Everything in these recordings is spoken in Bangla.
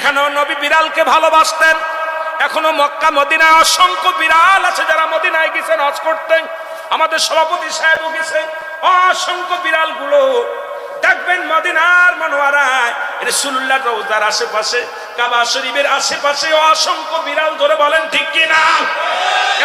সেখানেও নবী বিড়ালকে ভালোবাসতেন। এখনও মক্কা, মদিনায় অসংখ্য বিড়াল আছে যারা মদিনায় গেছেন, হজ করতেন। আমাদের সভাপতি সাহেবও গেছে অসংখ্য বিড়ালগুলো দেখবেন মদিনার মনোয়ারায় রসুল্লাহ রোজার আশেপাশে কাবা শরীফের আশেপাশে অসংখ্য বিড়াল ধরে বলেন, ঠিক কি না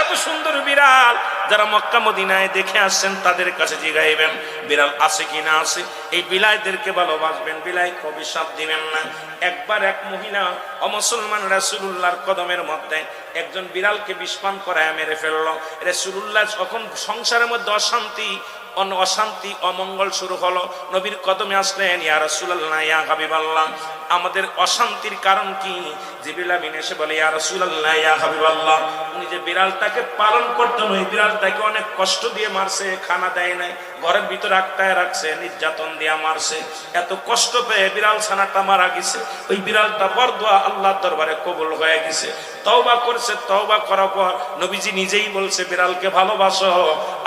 এত সুন্দর বিড়াল। যারা মক্কা মদিনায় দেখে আসছেন, তাদের কাছে জিগাইবেন, বিড়াল আছে কি না আছে। এই বিলাইদেরকে ভালোবাসবেন বিলাই অভিশাপ দিবেন না। একবার এক মহিলা অমুসলমান রাসুলুল্লাহর কদমের মধ্যে একজন বিড়ালকে বিষপান করায় মেরে ফেলল। রাসুলুল্লাহ যখন সংসারের মধ্যে অশান্তি অশান্তি, অমঙ্গল শুরু হলো। নবীর কদমে আসলেন, ইয়া রাসূলুল্লাহ, ইয়া হাবিবাল্লাহ, আমাদের অশান্তির কারণ কি? জিবরিল আমিন এসে বলে, ইয়া রাসূলুল্লাহ, ইয়া হাবিবাল্লাহ, উনি যে বিড়ালটাকে পালন করতেন, ওই বিড়ালটাকে অনেক কষ্ট দিয়ে মারছে, খানা দেয় নাই ঘরের ভিতর আটকায় রাখছে, নির্যাতন দিয়া মারছে। এত কষ্ট পেয়ে বিড়াল ছানাটা মারা গেছে। ওই বিড়ালটা বরদোয়া আল্লাহর দরবারে কবুল হয়ে গেছে। তওবা করছে, তওবা করার পর নবীজি নিজেই বলছে, বিড়ালকে ভালোবাসো।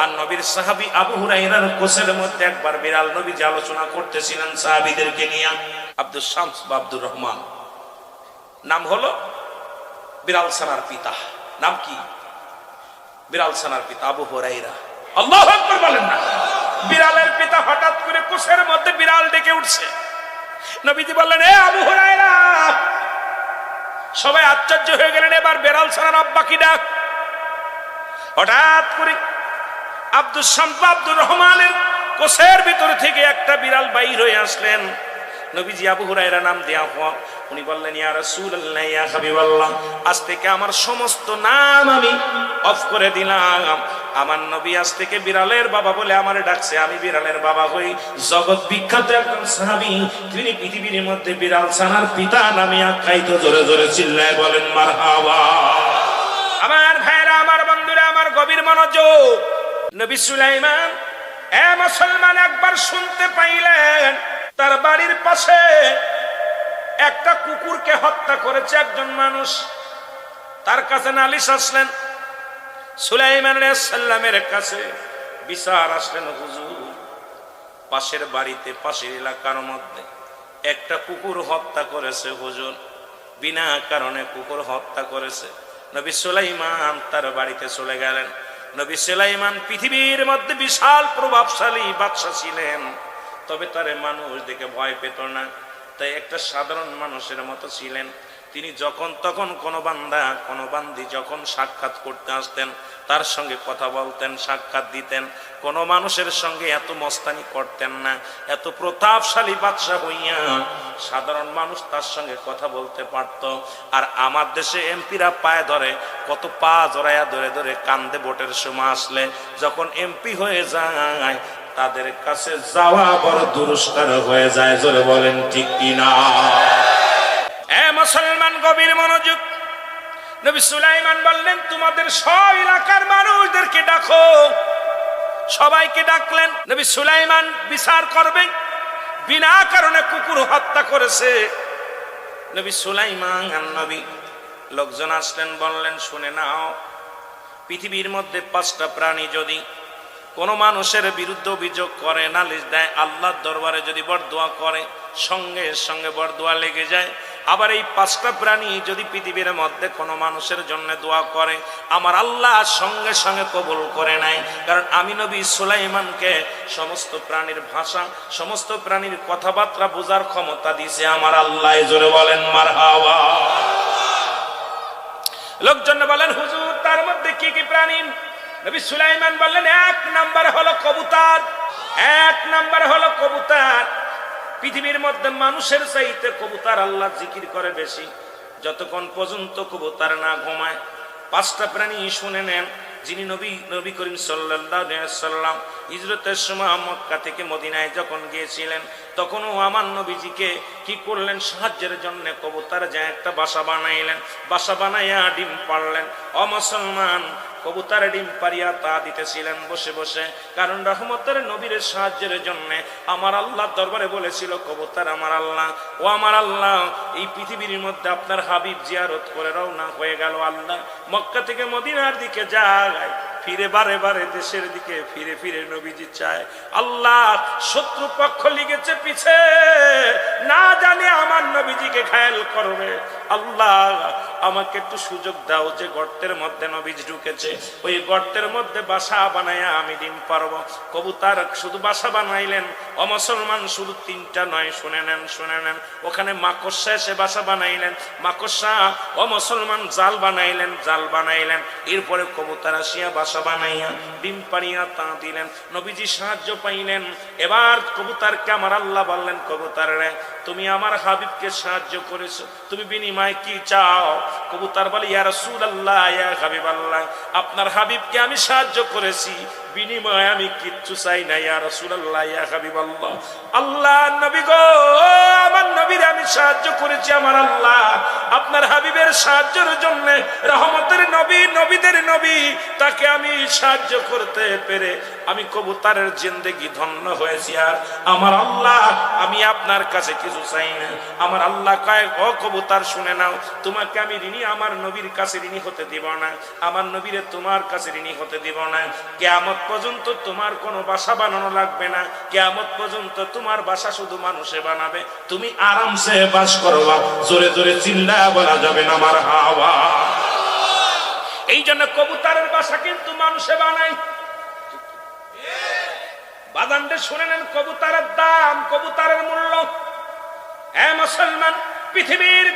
আর নবীর সাহাবী আবু হুরাইরার কোষের মধ্যে একবার বিড়াল নবীজি আলোচনা করতেছিলেন সাহাবীদেরকে নিয়ে। আব্দুল শামস বা আব্দুর রহমান। নাম হলো বিড়াল সানার পিতা। নাম কি? বিড়াল সানার পিতা আবু হুরাইরা আল্লাহ বলেন না। বিড়ালের পিতা হঠাৎ করে কোষের মধ্যে বিড়াল ডেকে উঠছে। নবীজি বললেন, এ আবু হুরাইরা সবাই আশ্চর্য হয়ে গেলেন, এবার বেড়াল ছাড়ার আব্বা কি ডাক? হঠাৎ করে আব্দুল শাম্পা আব্দুর রহমানের কোষের ভিতর থেকে একটা বিড়াল বাইর হয়ে আসলেন। নবীজি আবু হুরাইরা নাম দেয়া হওয়া উনি বললেন, ইয়া রাসূলুল্লাহ, ইয়া হাবিবাল্লাহ, আজ থেকে আমার সমস্ত নাম আমি অফ করে দিলাম। আমার নবী আজ থেকে বিড়ালের বাবা বলে আমার ডাকছে। আমি বিড়ালের বাবা হই। জগৎ বিখ্যাত একজন সাহাবী, তিনি পৃথিবীর মধ্যে বিড়াল ছানার পিতা নামে আখ্যায়িত জোরে জোরে চিল্লায় বলেন, মারহাবা। আমার ভাইরা, আমার বন্ধুরা, আমার গভীর মনোযোগ। নবী সুলাইমান, এ মুসলমান একবার শুনতে পাইলেন, তার বাড়ির পাশে একটা কুকুরকে হত্যা করেছে একজন মানুষ। তার কাছে নালিশ আসলেন, সুলাইমান সাল্লামের কাছে বিচার আসলেন, হুজুর, পাশের বাড়িতে, পাশের এলাকার মধ্যে একটা কুকুর হত্যা করেছে, হুজুর। বিনা কারণে কুকুর হত্যা করেছে। নবী সুলাইমান তার বাড়িতে চলে গেলেন। নবী সুলাইমান পৃথিবীর মধ্যে বিশাল প্রভাবশালী বাদশা ছিলেন। তবে তারে মানুষ দেখে ভয় পেত না। তাই একটা সাধারণ মানুষের মতো ছিলেন। তিনি যখন তখন কোনো বান্দা, কোনো বান্দি যখন সাক্ষাৎ করতে আসতেন, তার সঙ্গে কথা বলতেন, সাক্ষাৎ দিতেন। কোনো মানুষের সঙ্গে এত মস্তানি করতেন না, এত প্রতাপশালী বাদশাহ হইয়া সাধারণ মানুষ তার সঙ্গে কথা বলতে পারত। আর আমার দেশে এমপিরা পায়ে ধরে, কত পা জড়াইয়া ধরে ধরে কান্দে ভোটের সময় আসলে। যখন এমপি হয়ে যায় তাদের কাছে যাওয়া বড় দুরস্কার হয়ে যায়, জোরে বলেন, ঠিক কিনা? এ মুসলমান গভীর মনোযোগ। নবী সুলাইমান বললেন, তোমাদের সব এলাকার মানুষদেরকে ডাকো। সবাইকে ডাকলেন। নবী সুলাইমান বিচার করবেন বিনা কারণে কুকুর হত্যা করেছে। নবী সুলাইমান নবী লোকজন আসলেন, বললেন, শুনে নাও, পৃথিবীর মধ্যে পাঁচটা প্রাণী যদি কোনো মানুষের বিরুদ্ধে অভিযোগ করে, নালিশ দেয়, আল্লাহর দরবারে যদি বরদোয়া করে, সঙ্গে সঙ্গে বরদোয়া লেগে যায়। আবার এই পাঁচটা প্রাণী যদি পৃথিবীর মধ্যে কোনো মানুষের জন্য দোয়া করে, আমার আল্লাহ সঙ্গে সঙ্গে কবুল করে নেয়। কারণ আমি নবী সুলাইমানকে সমস্ত প্রাণীর ভাষা, সমস্ত প্রাণীর কথাবার্তা বোঝার ক্ষমতা দিছে আমার আল্লাহ জোরে বলেন মার হাওয়া লোকজন বলেন, হুজুর, তার মধ্যে কি কি প্রাণী? নবী সুলাইমান বললেন, এক নাম্বার হলো কবুতর, এক নাম্বার হলো কবুতর। পৃথিবীর মধ্যে মানুষের চাইতে কবুতর আল্লাহ জিকির করে বেশি। যতক্ষণ পর্যন্ত কবুতর না ঘুমায়, পাঁচটা প্রাণী শুনে নেন, যিনি নবী নবী করিম সাল্লাম হিজরতের সময় মক্কা থেকে মদিনায় যখন গিয়েছিলেন, তখনও আমার নবীজিকে কি করলেন? সাহায্যের জন্য কবুতার যা একটা বাসা বানাইলেন। বাসা বানাইয়া ডিম পারলেন অমুসলমান কবুতার ডিম পারিয়া তা দিতেছিলেন বসে বসে। কারণ রহমতের নবীর সাহায্যের জন্য আমার আল্লাহ দরবারে বলেছিল, কবুতার আমার আল্লাহ, ও আমার আল্লাহ, এই পৃথিবীর মধ্যে আপনার হাবিব জিয়ারত করে রওনা হয়ে গেল আল্লাহ। মক্কা থেকে মদিনার দিকে যায়, ফিরে বারে বারে দেশের দিকে ফিরে ফিরে নবীজি চায়, আল্লাহ, শত্রু পক্ষ লিগেছে পিছে, না জানে আমার নবীজিকে ঘায়াল করবে। আল্লাহ, আমাকে একটু সুযোগ দাও যে গর্তের মধ্যে নবীজ ঢুকেছে। ওই গর্তের মধ্যে বাসা বানায় আমি ডিম পারব। কবুতার শুধু বাসা বানাইলেন, অমুসলমান শুধু তিনটা নয়, শুনে নেন শুনে নেন। ওখানে মাকড়সা এসে বাসা বানাইলেন। মাকড়সা, অমুসলমান জাল বানাইলেন জাল বানাইলেন। এরপরে কবুতার আসিয়া বাসা বানাইয়া ডিম পাড়িয়া তা দিলেন। নবীজি সাহায্য পাইলেন। এবার কবুতারকে আমার আল্লাহ বললেন, কবুতার রে তুমি আমার হাবিবকে সাহায্য করেছ। তুমি বিনিময় কি চাও? কবুতার বলে, ইয়া আল্লাহ ইয়া হাবিব আল্লাহ আপনার হাবিবকে আমি সাহায্য করেছি। বিনিময় আমি কিচ্ছু চাই না ইয়া রাসূল আল্লাহ, নবী গো, আমার নবীর আমি সাহায্য করেছি, আমার আল্লাহ। আপনার হাবিবের সাহায্যের জন্য, রহমতের নবী, নবীদের নবী, তাকে আমি সাহায্য করতে পেরে আমি কবুতারের জিন্দেগি ধন্য হয়েছি, আর আমার আল্লাহ, আমি আপনার কাছে কিছু চাই না। আমার আল্লাহ কয়, ও কবুতার, শুনে নাও, তোমাকে আমি ঋণী, আমার নবীর কাছে ঋণী হতে দিব না। আমার নবীরে তোমার কাছে ঋণী হতে দিব না। কেয়ামত পর্যন্ত তোমার কোনো বাসা বানানো লাগবে না। কেয়ামত পর্যন্ত তোমার বাসা শুধু মানুষে বানাবে। তুমি আরামসে বাস করবা জোরে জোরে চিল্লা বলা যাবে না আমার হাওয়া। এই জন্য কবুতারের বাসা কিন্তু মানুষে বানায়। বাদানটা শুনে নেন, কবুতারের দাম, কবুতারের মূল্য। হ্যাঁ মুসলমান, পৃথিবীর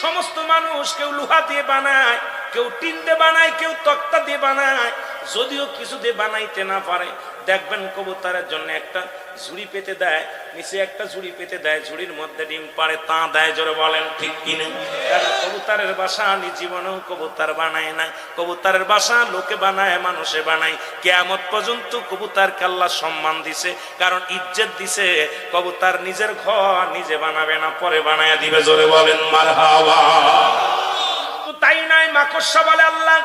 সমস্ত মানুষ কেউ লোহা দিয়ে বানায়, কেউ টিন দিয়ে বানায়, কেউ তক্তা দিয়ে বানায়। যদিও কিছু দিয়ে বানাইতে না পারে, দেখবেন কবুতরের জন্য একটা ঝুড়ি পেতে দেয়, নিচে একটা ঝুড়ি পেতে দেয়, ঝুড়ির মধ্যে ডিম পারে তা দেয়, জোরে বলেন ঠিক কিনে? কবুতরের বাসা আমি জীবনেও কবুতর বানায় না কবুতরের বাসা লোকে বানায়, মানুষে বানায়। কেয়ামত পর্যন্ত কবুতর কাল্লা সম্মান দিছে, কারণ ইজ্জত দিছে। কবুতর নিজের ঘর নিজে বানাবে না, পরে বানায় দিবে, জোরে বলেন মার তাই নাই মাকসা বলে আল্লাহ।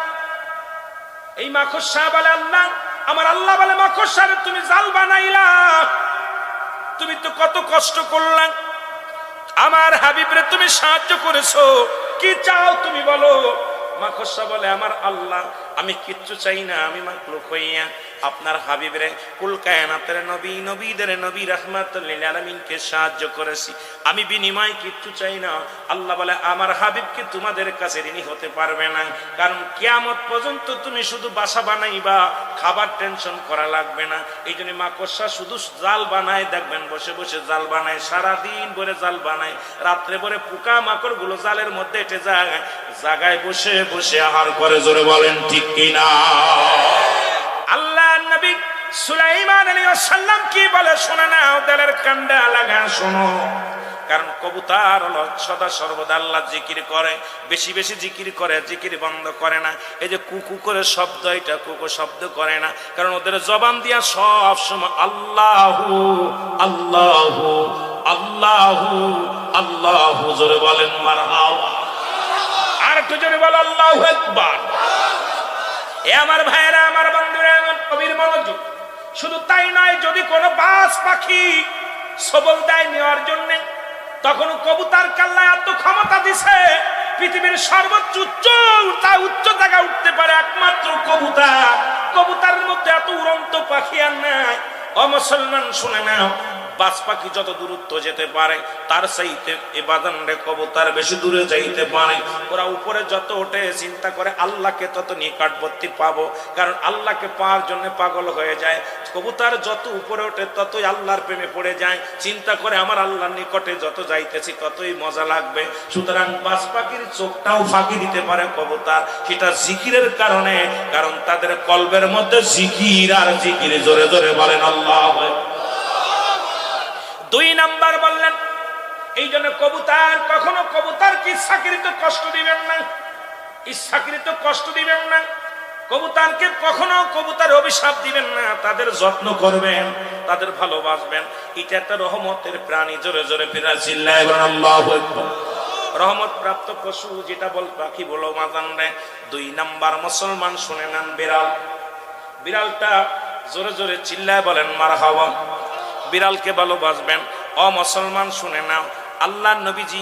এই মাকড়সা বলে আল্লাহ, আমার আল্লাহ বলে মাকড়সা তুমি জাল বানাইলা। তুমি তো কত কষ্ট করলাম আমার হাবিবরে তুমি সাহায্য করেছ। কি চাও তুমি বলো? মাখসা বলে, আমার আল্লাহ, আমি কিচ্ছু চাই না, আমি মাকলুক হইয়া আপনার হাবিবরে, কুল কায়নাতের নবী, নবীদের নবী রহমাতুল্লিল আলমিনকে সাহায্য করেছি। আমি বিনিময় কিচ্ছু চাই না। আল্লাহ বলে, আমার হাবিবকে তোমাদের কাছে ঋণী হতে পারবে না? কারণ কেয়ামত পর্যন্ত তুমি শুধু বাসা বানাইবা, খাবার টেনশন করা লাগবে না। এই জন্য মাকড়সা শুধু জাল বানায়, দেখবেন বসে বসে জাল বানায়, সারাদিন ভরে জাল বানায়। রাত্রে ভরে পোকা মাকড়গুলো জালের মধ্যে এটে যায়। জাগায় বসে বসে আহার করে, জোরে বলেন, ঠিক কিনা? সুলাইমান আলাইহিস সালাম কি বলে? শোনা না ওদের কান্ডা লাগা, শোনো। কারণ কবুতার হলো সদা সর্বদা আল্লাহ জিকির করে, বেশি বেশি জিকির করে, জিকির বন্ধ করে না। এই যে কুকু করে শব্দ, এটা কুকু শব্দ করে না। কারণ ওদের জবান দিয়া সব সময় আল্লাহু আল্লাহু আল্লাহু আল্লাহু, জোরে বলেন মার আর একটু জোরে বল, আল্লাহু আকবার। এ আমার ভাইয়েরা, আমার বন্ধুরা আমার কবির মনোযোগ। শুধু তাই নয়, যদি কোনো বাস পাখি সবল দেয় নেওয়ার জন্য তখন কবুতার কাল্লা এত ক্ষমতা দিছে, পৃথিবীর সর্বোচ্চ উচ্চ উচ্চ জায়গা উঠতে পারে একমাত্র কবুতার। কবুতার মধ্যে এত উড়ন্ত পাখি আর নাই। অমুসলমান শুনে নাও। বাস পাখি যত দূরত্ব যেতে পারে, তার চাইতে এ বাদানরে কবুতার বেশি দূরে যাইতে পারে। ওরা উপরে যত ওঠে, চিন্তা করে আল্লাহকে তত নিকটবর্তী পাবো। কারণ আল্লাহকে পাওয়ার জন্য পাগল হয়ে যায়। কবুতার যত উপরে ওঠে, ততই আল্লাহর প্রেমে পড়ে যায়। চিন্তা করে আমার আল্লাহর নিকটে যত যাইতেছি, ততই মজা লাগবে। সুতরাং বাস পাখির চোখটাও ফাঁকি দিতে পারে কবুতার। সেটা জিকিরের কারণে, কারণ তাদের কলবের মধ্যে জিকির আর জিকির জোরে জোরে বলেন আল্লাহ দুই নাম্বার বললেন, এই জন্য কবুতার, কখনো কবুতার কি ইচ্ছাকৃত কষ্ট দিবেন না। ইচ্ছাকৃত কষ্ট দিবেন না। কবুতারকে কখনো কবুতার অভিশাপ দিবেন না। তাদের যত্ন করবেন, তাদের ভালোবাসবেন। এটা একটা রহমতের প্রাণী। জোরে জোরে ফিরা চিল্লায় রহমত প্রাপ্ত পশু, যেটা বল পাখি বলো মাজান রে দুই নাম্বার মুসলমান, শুনে নেন বিড়াল। বিড়ালটা জোরে জোরে চিল্লায় বলেন মার হাওয়া বিড়ালকে ভালোবাসবেন। অ মুসলমান শুনে নাও। আল্লাহ নবীজি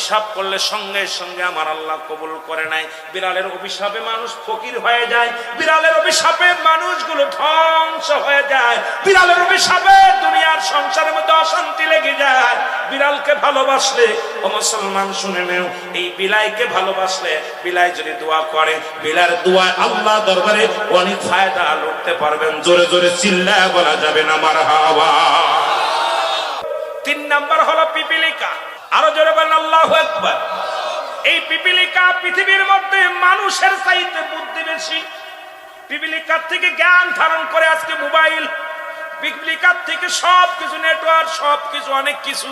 করলে সঙ্গে সঙ্গে আমার আল্লাহ কবুল করে নাই বিড়ালের অভিশাপে মানুষ ফকির হয়ে যায়। বিড়ালের অভিশাপে মানুষগুলো ধ্বংস হয়ে যায়। বিড়ালের অভিশাপে দুনিয়ার সংসারের মধ্যে অশান্তি লেগে যায়। বিড়ালকে ভালোবাসলে, ও মুসলমান শুনে নেও, এই বিলাইকে ভালোবাসলে বিলাই যদি দোয়া করে, বিলার দোয়া আল্লাহ দরবারে অনেক ফায়দা লুটতে পারবেন। জোরে জোরে চিল্লা বলা যাবে না আমার হাওয়া তিন নাম্বার হলো পিপিলিকা। আরও জোরে বলেন, আল্লাহ এই পিপিলিকা পৃথিবীর মধ্যে মানুষের চাইতে বুদ্ধি বেশি। পিপিলিকার থেকে জ্ঞান ধারণ করে আজকে মোবাইল। পিপিলিকার থেকে সব কিছু নেটওয়ার্ক সব কিছু অনেক কিছু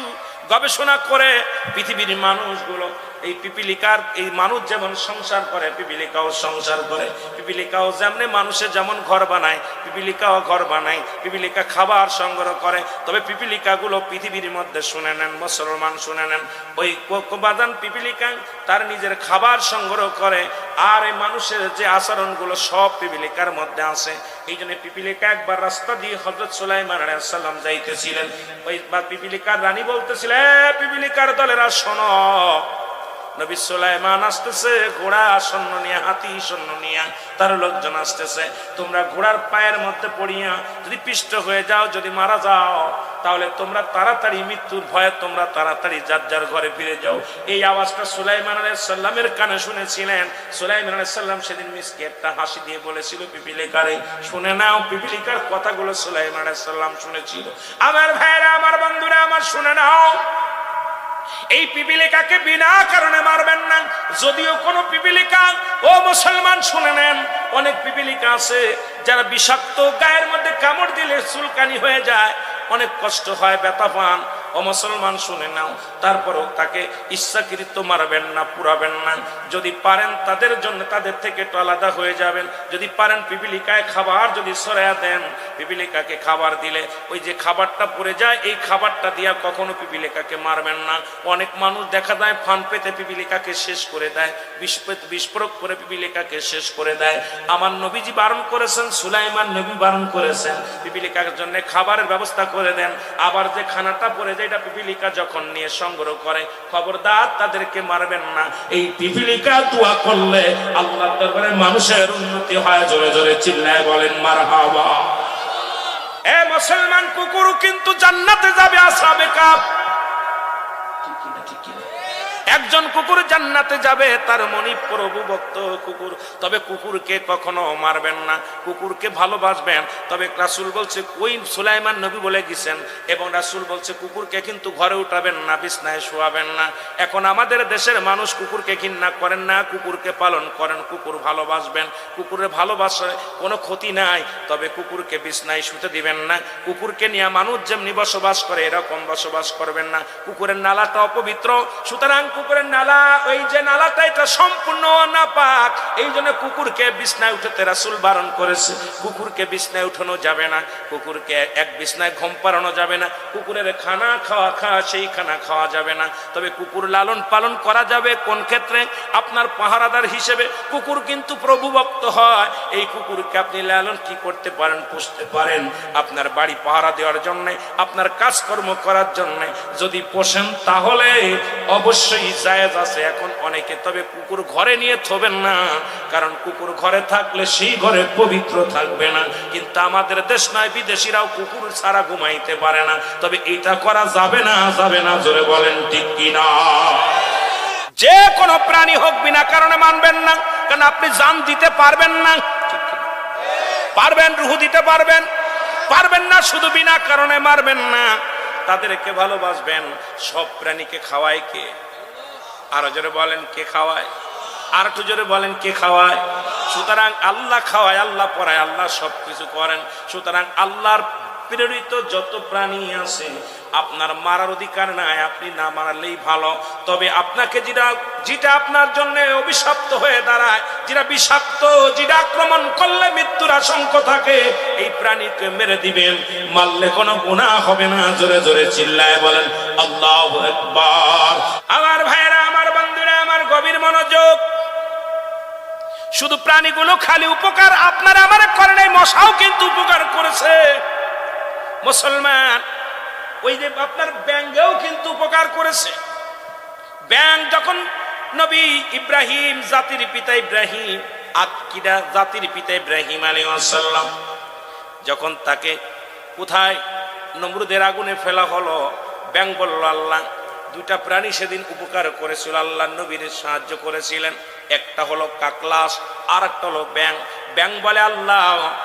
গবেষণা করে পৃথিবীর মানুষগুলো। এই পিপিলিকার, এই মানুষ যেমন সংসার করে, পিপিলিকাও সংসার করে। পিপিলিকাও যেমন মানুষের যেমন ঘর বানায়, পিপিলিকাও ঘর বানায়, পিপিলিকা খাবার সংগ্রহ করে। তবে পিপিলিকাগুলো পৃথিবীর মধ্যে শুনে নেন, মুসলমান শুনে নেন। ওই বাদান পিপিলিকা তার নিজের খাবার সংগ্রহ করে, আর এই মানুষের যে আচরণগুলো সব পিপিলিকার মধ্যে আছে। এই জন্য পিপিলিকা একবার রাস্তা দিয়ে হজরত সুলাইমান আলাইসাল্লাম যাইতেছিলেন। ওই পিপিলিকার রানী বলতেছিলেন পিপিলিকার দলেরা শোনো নবী সুলাইমান আসতেছে, ঘোড়া সৈন্য নিয়ে, হাতি সৈন্য নিয়ে, তার লোকজন আসতেছে। তোমরা ঘোড়ার পায়ের মধ্যে পড়িয়া যদি পিষ্ট হয়ে যাও, যদি মারা যাও, তাহলে তোমরা তাড়াতাড়ি মৃত্যুর ভয়ে তোমরা তাড়াতাড়ি যার যার ঘরে ফিরে যাও। এই আওয়াজটা সুলাইমান সাল্লামের কানে শুনেছিলেন। সুলাইমান সাল্লাম সেদিন মিসকে একটা হাসি দিয়ে বলেছিল, পিপিলিকারে, শুনে নাও, পিপিলিকার কথাগুলো সুলাইমান সাল্লাম শুনেছিল। আমার ভাইরা, আমার বন্ধুরা, আমার শুনে নাও। এই পিপিলিকাকে বিনা কারণে মারবেন না। যদিও কোন পিপিলিকা, ও মুসলমান শুনে নেন, অনেক পিপিলিকা আছে যারা বিষাক্ত গায়ের মধ্যে কামড় দিলে চুলকানি হয়ে যায়, অনেক কষ্ট হয়, ব্যথা পান। ও মুসলমান শুনে নাও, তারপরেও তাকে ইচ্ছাকৃত মারবেন না, পুরাবেন না। যদি পারেন তাদের জন্য তাদের থেকে একটু আলাদা হয়ে যাবেন। যদি পারেন পিপিলিকায় খাবার যদি সরাইয়া দেন, পিপিলিকাকে খাবার দিলে ওই যে খাবারটা পড়ে যায়, এই খাবারটা দিয়া কখনো পিপিলিকাকে মারবেন না। অনেক মানুষ দেখা যায় ফান পেতে পিপিলিকাকে শেষ করে দেয় বিস্ফোরক বিস্ফোরক করে পিপিলিকাকে শেষ করে দেয়। আমার নবীজি বারণ করেছেন, সুলাইমান নবী বারণ করেছেন, পিপিলিকার জন্য খাবারের ব্যবস্থা করে দেন। আবার যে খানাটা পড়ে এটা পিপিলিকা যখন নিয়ে সংগ্রহ করে, খবরদার তাদেরকে মারবেন না এই পিপিলিকা দোয়া করলে আল্লাহ দরবারে মানুষের উন্নতি হয়, জোরে জোরে চিল্লায় বলেন মার হাওয়া এ মুসলমান কুকুর কিন্তু জান্নাতে যাবে, আসাবে কাপ? একজন কুকুর জান্নাতে যাবে, তার মনি প্রভু ভক্ত কুকুর। তবে কুকুরকে কখনো মারবেন না, কুকুরকে ভালোবাসবেন। তবে রাসুল বলছে, ওই সুলাইমান নবী বলে গেছেন। এবং রাসুল বলছে, কুকুরকে কিন্তু ঘরে উঠাবেন না, বিছনায় শোয়াবেন না। এখন আমাদের দেশের মানুষ কুকুরকে ঘৃণা করেন না, কুকুরকে পালন করেন, কুকুর ভালোবাসবেন। কুকুরের ভালোবাসায় কোনো ক্ষতি নাই, তবে কুকুরকে বিছনায় শুতে দিবেন না। কুকুরকে নিয়ে মানুষ যেমনি বসবাস করে, এরকম বসবাস করবেন না। কুকুরের নালাটা অপবিত্র, সুতরাং কুকুরের নালা, ওই যে নালাটা, এটা সম্পূর্ণ নাপাক এই জন্য কুকুরকে বিছনায় উঠাতে রাসুল বারণ করেছে। কুকুরকে বিছনায় উঠানো যাবে না, কুকুরকে এক বিছনায় ঘুম পাড়ানো যাবে না, কুকুরের খানা খাওয়া খাওয়া সেই খানা খাওয়া যাবে না। তবে কুকুর লালন পালন করা যাবে কোন ক্ষেত্রে? আপনার পাহারাদার হিসেবে কুকুর কিন্তু প্রভুভক্ত হয়। এই কুকুরকে আপনি লালন কি করতে পারেন, পুষতে পারেন? আপনার বাড়ি পাহারা দেওয়ার জন্য, আপনার কাজকর্ম করার জন্য যদি পোষেন তাহলে অবশ্যই জায়েজ আছে, এখন অনেকে। তবে কুকুর ঘরে নিয়ে থবেন না, কারণ কুকুর ঘরে থাকলে সেই ঘরে পবিত্র থাকবে না। কিন্তু আমাদের দেশ নয়, বিদেশিরাও কুকুর ছাড়া ঘুমাইতে পারে না। তবে এটা করা যাবে না যাবে না, জোরে বলেন ঠিক কিনা? যে কোনো প্রাণী হোক, বিনা কারণে মানবেন না, কারণ আপনি জান দিতে পারবেন না। পারবেন, রুহু দিতে পারবেন। পারবেন না, শুধু বিনা কারণে মারবেন না। তাদেরকে ভালোবাসবেন। সব প্রাণীকে খাওয়ায় কে? আরও জোরে বলেন, কে খাওয়ায়? আর একটু জোরে বলেন, কে খাওয়ায়? সুতরাং আল্লাহ খাওয়ায়, আল্লাহ পড়ায়, আল্লাহ সব কিছু করেন। সুতরাং আল্লাহর প্রেরিত যত প্রাণী আছে, আপনার মারার অধিকার নাই, আপনি না মারলেই ভালো। তবে আপনাকে যেটা যেটা আপনার জন্য অভিশপ্ত হয়ে দাঁড়ায়, যেটা বিষাক্ত, যেটা আক্রমণ করলে মৃত্যুর আশঙ্কা থাকে, এই প্রাণীকে মেরে দিবেন। মারলে কোনো গুণা হবে না। জোরে জোরে চিল্লায় বলেন, আল্লাহ একবার আমার ভাইরা আমার বন্ধুরা আমার গভীর মনোযোগ শুধু প্রাণীগুলো খালি উপকার আপনার আমার করে নাই, মশাও কিন্তু উপকার করেছে। মুসলমান, ওই যে আপনার ব্যাঙ্গেও কিন্তু উপকার করেছে। ব্যাং যখন নবী ইব্রাহিম, জাতির পিতা ইব্রাহিম, আকিদা জাতির পিতা ইব্রাহিম আলী আসাল্লাম যখন তাকে কোথায় নমরুদের আগুনে ফেলা হলো, ব্যাং বলল, আল্লাহ, দুইটা প্রাণী সেদিন উপকার করেছিল, আল্লাহ নবীর সাহায্য করেছিলেন। একটা হলো কাকলাস আর একটা হলো ব্যাং ব্যাং বলে আল্লাহ,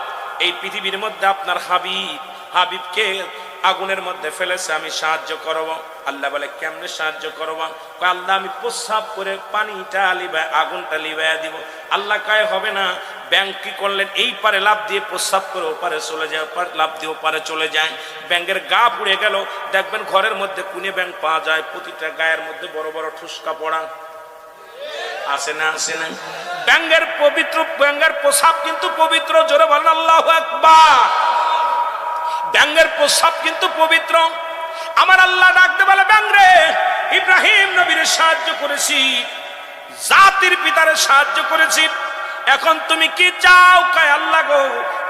এই পৃথিবীর মধ্যে আপনার হাবিব, হাবিবকে আগুনের মধ্যে ফেলেছে, আমি সাহায্য করব। আল্লাহ বলে, কেমনে সাহায্য করব? আল্লাহ, আমি প্রস্রাব করে পানিটা লিবায় আগুনটা লিবাইয়া দিব। আল্লাহ কায়, হবে না। ব্যাংক কি করলেন? এই পারে লাভ দিয়ে প্রস্রাব করে ওপারে চলে যায়, ওপারে লাভ দিয়ে ওপারে চলে যায়। ব্যাংকের গা পুড়ে গেল। দেখবেন ঘরের মধ্যে কুনে ব্যাংক পাওয়া যায়, প্রতিটা গায়ের মধ্যে বড় বড় ঠুসকা পড়া। আসে না আসে না। ব্যাঙ্গের পবিত্র ব্যাঙ্গের প্রসাব কিন্তু পবিত্র, জোরে বলেন আল্লাহ ব্যাঙ্গের প্রসাব কিন্তু পবিত্র। আমার আল্লাহ ডাকতে বলে ব্যাংরে ইব্রাহিম নবীর সাহায্য করেছি, জাতির পিতারে সাহায্য করেছি। এখন তুমি কি চাও, কায়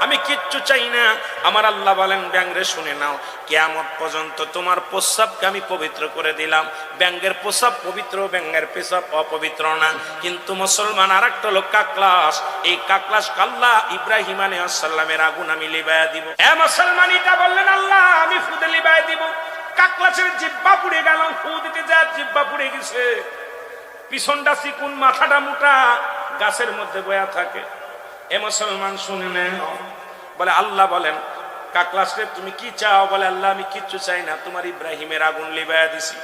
আমি কিচ্ছু চাই না। আমার আল্লাহ বলেন ব্যাংরে শুনে নাও। কেয়ামত পর্যন্ত তোমার প্রস্রাবকে আমি পবিত্র করে দিলাম। ব্যাঙ্গের প্রস্রাব পবিত্র ব্যাঙ্গের পেশাব অপবিত্র না। কিন্তু মুসলমান আর একটা হলো কাকলাস। এই কাকলাস কাল্লা ইব্রাহিম আলী আসাল্লামের আগুন আমি লিবাইয়া দিব। এ মুসলমান, এটা বললেন, আল্লাহ, আমি ফুদে লিবাইয়া দিব। কাকলাসের জিব্বা পুড়ে গেল, ফু দিতে যা জিব্বা পুড়ে গেছে। পিছনটা চিকুন মাথাটা মোটা। গাছের মধ্যে বয়া থাকে। এ মুসলমান শুনে নেন বলে আল্লাহ বলেন কাকলাসরে তুমি কি চাও? বলে আল্লাহ, আমি কিচ্ছু চাই না, তোমার ইব্রাহিমের আগুন লিবাইয়া দিছি।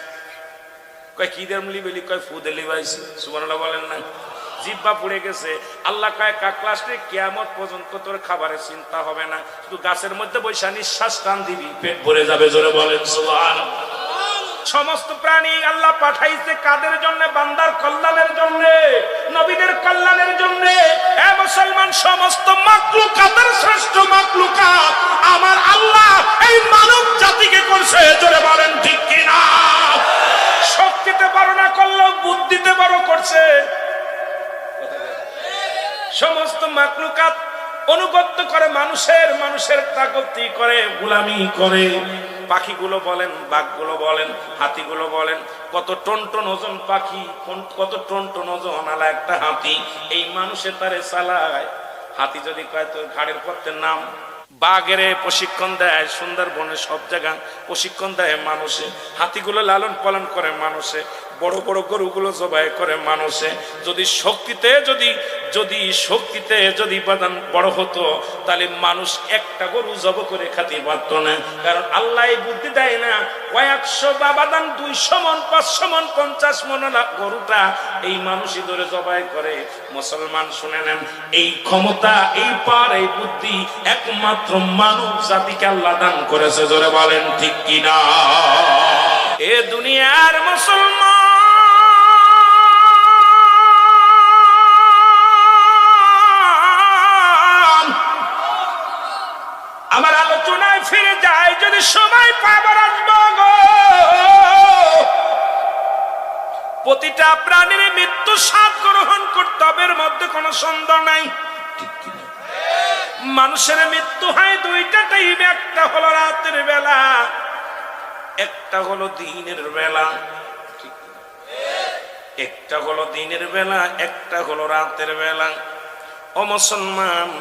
কয়, কি দেম লিবেলি? কয় ফুদে লিবাইছি। সুবহানাল্লাহ বলেন না। জিব্বা পুড়ে গেছে। আল্লাহ কয় কাকলাসরে কিয়ামত পর্যন্ত তোর খাবারের চিন্তা হবে না। শুধু গাছের মধ্যে বৈশা নিঃশ্বাস টান দিবি, পেট ভরে যাবে, জোরে বলেন, সুবহানাল্লাহ। সমস্ত প্রাণী আল্লাহ পাঠাইছে কাদের জন্য? বান্দার কল্যাণের জন্য, নবীদের কল্যাণের জন্য। মুসলমান, সমস্ত মাকলুকাতের শ্রেষ্ঠ মাকলুকা আমার আল্লাহ এই মানব জাতিকে করছে। জোরে বলেন ঠিক কিনা? শক্তিতে বড় না করলেও বুদ্ধিতে বড় করছে। সমস্ত মাকলুকাত অনুগত্য করে মানুষের মানুষের তাগতি করে, গুলামি করে। পাখিগুলো বলেন, বাঘগুলো বলেন, হাতিগুলো বলেন, কত টন টন ওজন পাখি কত টন টন ওজন আলা একটা হাতি, এই মানুষের তারে চালায়। হাতি যদি কয়, তোর ঘাড়ের পথের নাম। বাঘেরে প্রশিক্ষণ দেয়, সুন্দরবনে সব জায়গা প্রশিক্ষণ দেয় মানুষে। হাতিগুলো লালন পালন করে মানুষে। বড় বড় গরুগুলো জবাই করে মানুষে। যদি শক্তিতে যদি যদি শক্তিতে যদি বাদান বড় হতো, তাহলে মানুষ একটা গরু জব করে খাতে পারত না। কারণ আল্লাহ বুদ্ধি দেয় না, কয়েকশো বা বাদান দুইশো মন, পাঁচশো মন, পঞ্চাশ মন গরুটা। এই মানুষই ধরে জবাই করে। মুসলমান শুনে নেন, এই ক্ষমতা, এই পার, এই বুদ্ধি একমাত্র মানব জাতিকে আল্লাহ দান করেছে। জোরে বলেন, ঠিক কিনা? এ দুনিয়ার মুসলমান সময় পাবার আসব প্রতিটা প্রাণীর মৃত্যু স্বাদ গ্রহণ করতে হবে এর মধ্যে কোনো সন্দেহ নাই। মানুষের মৃত্যু হয় দুইটা টাইম একটা হলো রাতের বেলা একটা হলো দিনের বেলা। একটা হলো দিনের বেলা একটা হলো রাতের বেলা। ও মুসলমান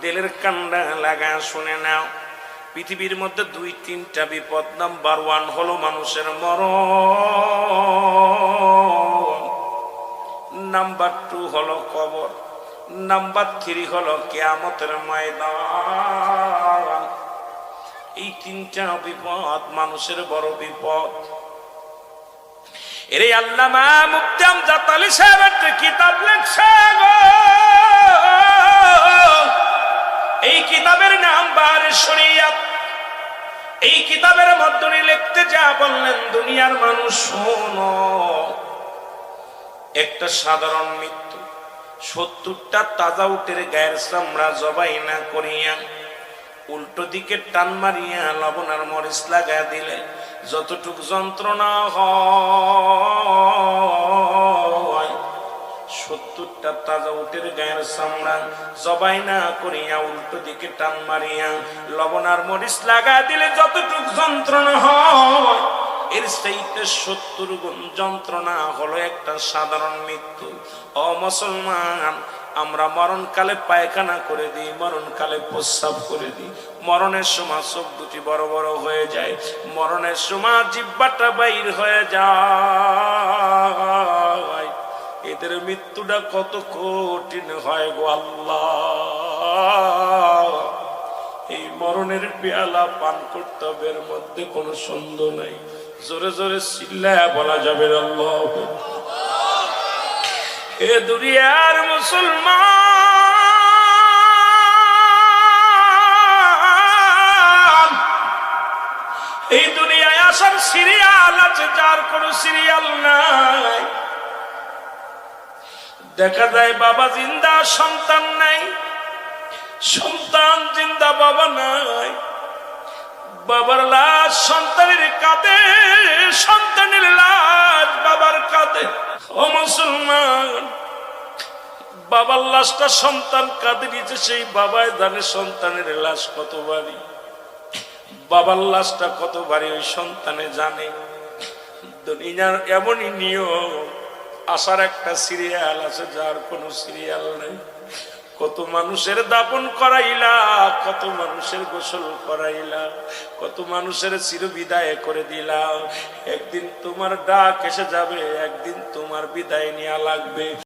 দিলের কান্ডা লাগা শুনে নাও। পৃথিবীর মধ্যে দুই তিনটা বিপদ, নাম্বার ওয়ান হলো মানুষের মরণ। নাম্বার টু হলো কবর। নাম্বার থ্রি হলো কেয়ামতের ময়দান। এই তিনটা বিপদ মানুষের বড় বিপদ। এরে আল্লামা মুক্তাম জাতালি সাহেব একটা কিতাব লেখছে এই কিতাবের নাম বারে শরিয়াত এই কিতাবের মধ্যে লিখতে যা বললেন দুনিয়ার মানুষ, শোনো। একটা সাধারণ মৃত্যু, সত্তরটা তাজা উটের গায়ের চামড়া জবাই না করিয়া উল্টো দিকে টান মারিয়া লবণ আর মরিচ লাগা দিলে যতটুক যন্ত্রণা হয়। সত্তরটা তাজা উটের গায়ের চামড়া জবাই না করিয়া উল্টো দিকে টান মারিয়া লবণ আর মরিচ লাগা দিলে যতটুক যন্ত্রণা হয়, এর সেইতে সত্তর গুণ যন্ত্রণা হলো একটা সাধারণ মৃত্যু। ও মুসলমান, আমরা মরণকালে পায়খানা করে দিই, মরণকালে প্রস্রাব করে দিই। মরণের সময় চোখ দুটি বড় বড় হয়ে যায়, মরণের সময় জিব্বাটা বাইর হয়ে যায়। এদের মৃত্যুটা কত কঠিন হয় গো আল্লাহ। এই মরণের পেয়ালা পান করতে মধ্যে কোনো সন্দেহ নাই। জোরে জোরে চিল্লায় বলা যাবে আল্লাহ। এ দুনিয়ার মুসলমান। এই দুনিয়ায় আসার সিরিয়াল আছে, যার কোনো সিরিয়াল নাই। দেখা যায় বাবা জিন্দা, সন্তান নাই। সন্তান জিন্দা, বাবা নাই। বাবার লাশ সন্তানের কাঁদে সন্তানের লাশ বাবার কাঁদে ও মুসলমান, বাবার লাশটা সন্তান কাঁদে নিচে সেই বাবায় জানে সন্তানের লাশ কত বাড়ি বাবার লাশটা কত বাড়ি ওই সন্তানে জানে। এমনই নিয়ম আসার একটা সিরিয়াল আছে, যার কোনো সিরিয়াল নেই। কত মানুষের দাপন করাইলা, কত মানুষের গোসল করাইলা, কত মানুষের চিরবিদায় করে দিলা। একদিন তোমার ডাক এসে যাবে, একদিন তোমার বিদায় নেওয়া লাগবে।